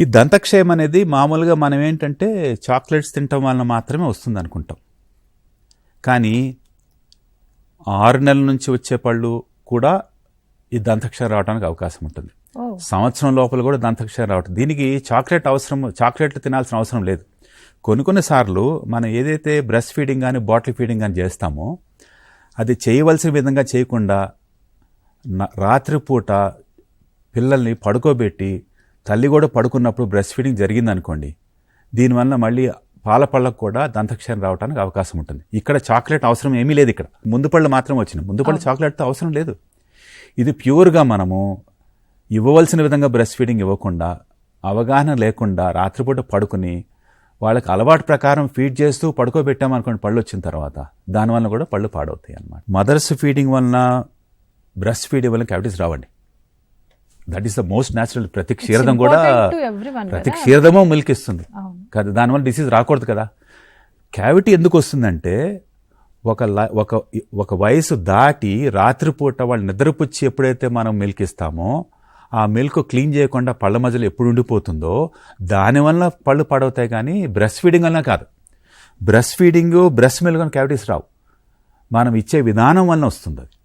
ఈ దంతక్షయం అనేది మామూలుగా మనం ఏంటంటే చాక్లెట్స్ తినటం వలన మాత్రమే వస్తుంది అనుకుంటాం. కానీ ఆరు నెలల నుంచి వచ్చే పళ్ళు కూడా ఈ దంతక్షయం రావడానికి అవకాశం ఉంటుంది. సంవత్సరం లోపల కూడా దంతక్షయం రావటం. దీనికి చాక్లెట్ అవసరం చాక్లెట్లు తినాల్సిన అవసరం లేదు. కొన్ని కొన్ని సార్లు మనం ఏదైతే బ్రెస్ట్ ఫీడింగ్ కానీ బాటిల్ ఫీడింగ్ కానీ చేస్తామో అది చేయవలసిన విధంగా చేయకుండా రాత్రిపూట పిల్లల్ని పడుకోబెట్టి తల్లి కూడా పడుకున్నప్పుడు బ్రెస్ట్ ఫీడింగ్ జరిగిందనుకోండి దీనివల్ల మళ్ళీ పాల పళ్ళకు కూడా దంతక్షయం రావడానికి అవకాశం ఉంటుంది. ఇక్కడ చాక్లెట్ అవసరం ఏమీ లేదు ఇక్కడ. ముందు పళ్ళు మాత్రం వచ్చినాయి. ముందు పళ్ళు చాక్లెట్తో అవసరం లేదు. ఇది ప్యూర్గా మనము ఇవ్వవలసిన విధంగా బ్రెస్ట్ ఫీడింగ్ ఇవ్వకుండా అవగాహన లేకుండా రాత్రిపూట పడుకుని వాళ్ళకి అలవాటు ప్రకారం ఫీడ్ చేస్తూ పడుకోబెట్టామనుకోండి పళ్ళు వచ్చిన తర్వాత దానివల్ల కూడా పళ్ళు పాడవుతాయి అన్నమాట మదర్స్ ఫీడింగ్ వలన బ్రెస్ట్ ఫీడింగ్ వల్ల క్యావిటీస్ రావండి. That is the most natural ప్రతి క్షీరదం కూడా ప్రతి. క్షీరదము మిల్క్ ఇస్తుంది కదా దానివల్ల డిసీజ్ రాకూడదు కదా. క్యావిటీ ఎందుకు వస్తుందంటే ఒక ల- ఒక ఒక వయసు దాటి రాత్రిపూట వాళ్ళు నిద్రపుచ్చి ఎప్పుడైతే మనం మిల్క్ ఇస్తామో ఆ మిల్క్ క్లీన్ చేయకుండా పళ్ళ మధ్యలో ఎప్పుడు ఉండిపోతుందో దానివల్ల పళ్ళు పడవుతాయి కానీ బ్రెస్ట్ ఫీడింగ్ వల్ల కాదు. బ్రెస్ట్ ఫీడింగ్ బ్రెస్ట్ మిల్క్ అని క్యావిటీస్ రావు. మనం ఇచ్చే విధానం వలన వస్తుంది అది.